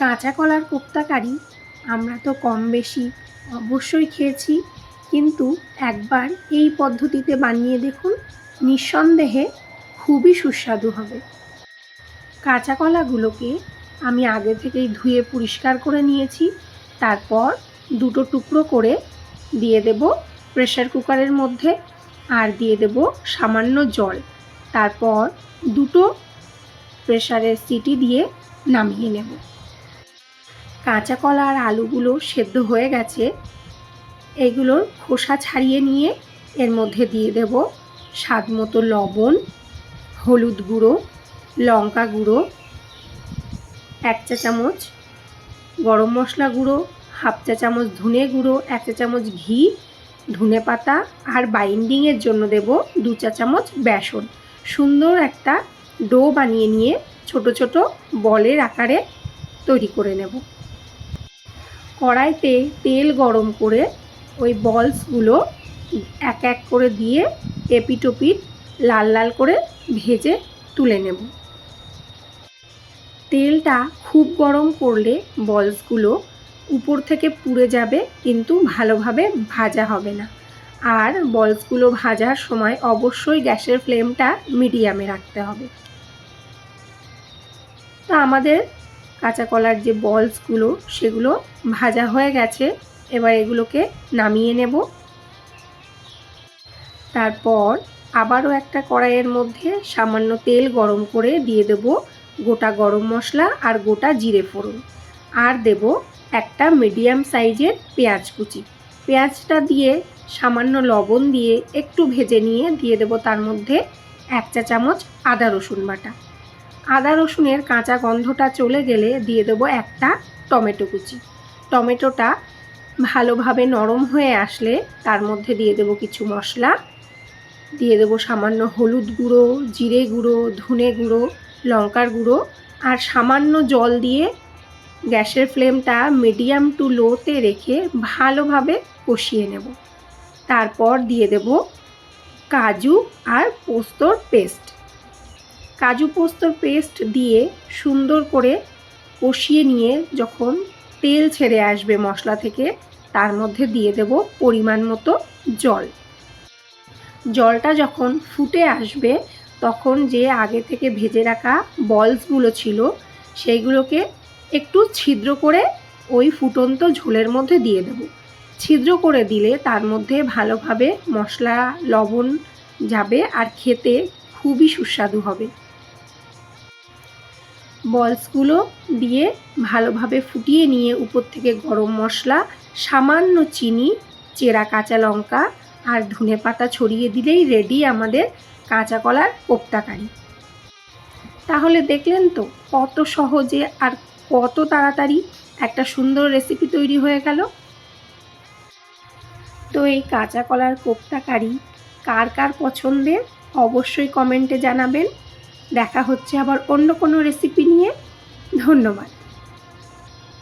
কাঁচা কলার কোপ্তা কারি আমরা তো কম বেশি অবশ্যই খেয়েছি, কিন্তু একবার এই পদ্ধতিতে বানিয়ে দেখুন, নিঃসন্দেহে খুবই সুস্বাদু হবে। কাঁচা কলাগুলোকে আমি আগে থেকেই ধুয়ে পরিষ্কার করে নিয়েছি, তারপর দুটো টুকরো করে দিয়ে দেব প্রেশার কুকারের মধ্যে আর দিয়ে দেব সামান্য জল। তারপর দুটো প্রেশারের সিটি দিয়ে নামিয়ে নেব। কাঁচা কলা আর আলুগুলো সেদ্ধ হয়ে গেছে এগুলোর খোসা ছাড়িয়ে নিয়ে এর মধ্যে দিয়ে দেব স্বাদ মতো লবণ, হলুদ গুঁড়ো, লঙ্কা গুঁড়ো, এক চা চামচ গরম মশলা গুঁড়ো, হাফ চা চামচ ধনে গুঁড়ো, এক চা চামচ ঘি, ধনে পাতা আর বাইন্ডিংয়ের জন্য দেব দু চা চামচ বেসন। সুন্দর একটা ডো বানিয়ে নিয়ে ছোট ছোট বলের আকারে তৈরি করে নেব। কড়াইতে তেল গরম করে ওই বলসগুলো এক এক করে দিয়ে এপিটোপিট লাল লাল করে ভেজে তুলে নেব। তেলটা খুব গরম করলে বলসগুলো উপর থেকে পুড়ে যাবে, কিন্তু ভালোভাবে ভাজা হবে না। আর বলসগুলো ভাজার সময় অবশ্যই গ্যাসের ফ্লেমটা মিডিয়ামে রাখতে হবে। তো আমাদের কাঁচা কলার যে বলসগুলো, সেগুলো ভাজা হয়ে গেছে। এবার এগুলোকে নামিয়ে নেব। তারপর আবারও একটা কড়াইয়ের মধ্যে সামান্য তেল গরম করে দিয়ে দেব গোটা গরম মশলা আর গোটা জিরে ফোড়ন। আর দেব একটা মিডিয়াম সাইজের পেঁয়াজ কুচি। পেঁয়াজটা দিয়ে সামান্য লবণ দিয়ে একটু ভেজে নিয়ে দিয়ে দেব তার মধ্যে এক চা চামচ আদা রসুন বাটা। আদা রসুনের কাঁচা গন্ধটা চলে গেলে দিয়ে দেব একটা টমেটো কুচি। টমেটোটা ভালোভাবে নরম হয়ে আসলে তার মধ্যে দিয়ে দেব কিছু মশলা। দিয়ে দেব সামান্য হলুদ গুঁড়ো, জিরে গুঁড়ো, ধনে গুঁড়ো, লঙ্কার গুঁড়ো আর সামান্য জল দিয়ে গ্যাসের ফ্লেমটা মিডিয়াম টু লোতে রেখে ভালোভাবে কষিয়ে নেব। তারপর দিয়ে দেব কাজু আর পোস্তর পেস্ট। কাজু পোস্তর পেস্ট দিয়ে সুন্দর করে কষিয়ে নিয়ে যখন তেল ছেড়ে আসবে মশলা থেকে, তার মধ্যে দিয়ে দেব পরিমাণ মতো জল। জলটা যখন ফুটে আসবে, তখন যে আগে থেকে ভেজে রাখা বলসগুলো ছিল, সেইগুলোকে একটু ছিদ্র করে ওই ফুটন্ত ঝোলের মধ্যে দিয়ে দেব। ছিদ্র করে দিলে তার মধ্যে ভালোভাবে মশলা, লবণ যাবে আর খেতে খুবই সুস্বাদু হবে। বলসগুলো দিয়ে ভালোভাবে ফুটিয়ে নিয়ে উপর থেকে গরম মশলা, সামান্য চিনি, চেরা কাঁচা লঙ্কা আর ধনে পাতা ছড়িয়ে দিলেই রেডি আমাদের কাঁচা কলার কোপ্তাকারি তাহলে দেখলেন তো কত সহজে আর কত তাড়াতাড়ি একটা সুন্দর রেসিপি তৈরি হয়ে গেল। তো এই কাঁচা কলার কোপ্তাকারি কার কার পছন্দের অবশ্যই কমেন্টে জানাবেন। দেখা হচ্ছে আবার অন্য কোনো রেসিপি নিয়ে। ধন্যবাদ।